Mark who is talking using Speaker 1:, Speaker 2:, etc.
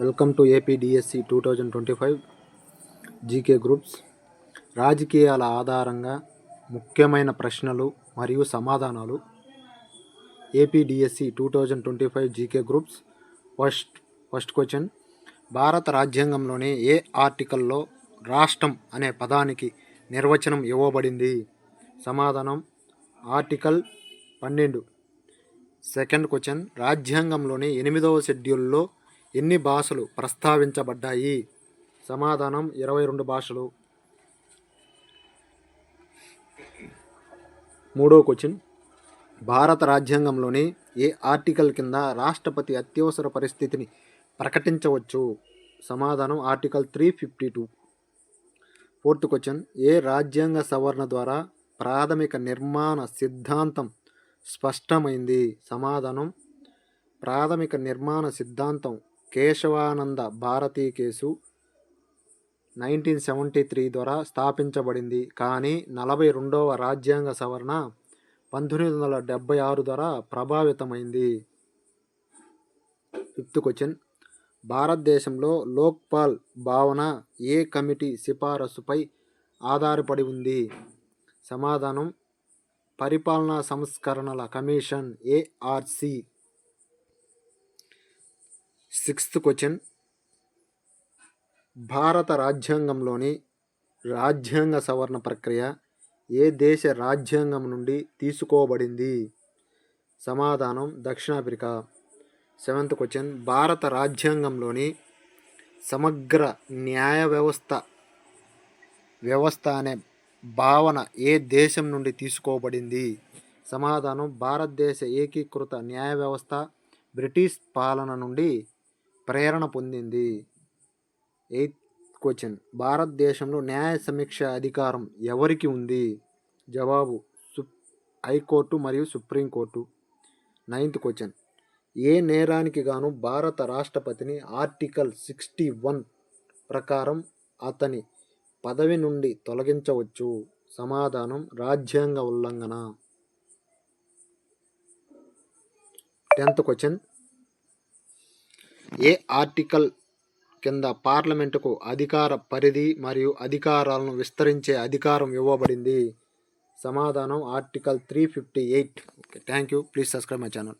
Speaker 1: Welcome to AP DSC two thousand twenty five GK groups. రాజకీయాల ఆధారంగా ముఖ్యమైన ప్రశ్నలు మరియు సమాధానాలు. AP DSC two thousand twenty five GK groups. First first question. భారత రాజ్యాంగంలోని ఏ ఆర్టికల్లో రాష్ట్రం అనే పదానికి నిర్వచనం ఇవ్వబడింది? సమాధానం ఆర్టికల్ పన్నెండు. Second question. రాజ్యాంగంలోని ఎనిమిదవ షెడ్యూల్లో ఎన్ని భాషలు ప్రస్తావించబడ్డాయి? సమాధానం ఇరవై రెండు భాషలు. మూడో క్వశ్చన్. భారత రాజ్యాంగంలోని ఏ ఆర్టికల్ కింద రాష్ట్రపతి అత్యవసర పరిస్థితిని ప్రకటించవచ్చు? సమాధానం article three fifty two. Fourth question. ఏ రాజ్యాంగ సవరణ ద్వారా ప్రాథమిక నిర్మాణ సిద్ధాంతం స్పష్టమైంది? సమాధానం. ప్రాథమిక నిర్మాణ సిద్ధాంతం Kesavananda Bharati case nineteen seventy three ద్వారా స్థాపించబడింది. కానీ నలభై రెండవ రాజ్యాంగ సవరణ పంతొమ్మిది వందల డెబ్బై ఆరు ద్వారా ప్రభావితమైంది. Fifth question. భారతదేశంలో లోక్పాల్ భావన ఏ కమిటీ సిఫారసుపై ఆధారపడి ఉంది? సమాధానం పరిపాలనా సంస్కరణల కమిషన్ ఏఆర్సి సిక్స్త్ క్వశ్చన్. భారత రాజ్యాంగంలోని రాజ్యాంగ సవరణ ప్రక్రియ ఏ దేశ రాజ్యాంగం నుండి తీసుకోబడింది? సమాధానం దక్షిణాఫ్రికా. Seventh question. భారత రాజ్యాంగంలోని సమగ్ర న్యాయ వ్యవస్థ వ్యవస్థ అనే భావన ఏ దేశం నుండి తీసుకోబడింది? సమాధానం భారతదేశ ఏకీకృత న్యాయ వ్యవస్థ బ్రిటిష్ పాలన నుండి ప్రేరణ పొందింది. Eighth question. భారతదేశంలో న్యాయ సమీక్ష అధికారం ఎవరికి ఉంది? జవాబు సు హైకోర్టు మరియు సుప్రీంకోర్టు. Ninth question. ఏ నేరానికి గాను భారత రాష్ట్రపతిని ఆర్టికల్ సిక్స్టీ వన్ ప్రకారం అతని పదవి నుండి తొలగించవచ్చు. సమాధానం రాజ్యాంగ ఉల్లంఘన. Tenth question. ఏ ఆర్టికల్ కింద పార్లమెంటుకు అధికార పరిధి మరియు అధికారాలను విస్తరించే అధికారం ఇవ్వబడింది? సమాధానం article three fifty eight. Okay thank you please subscribe my channel.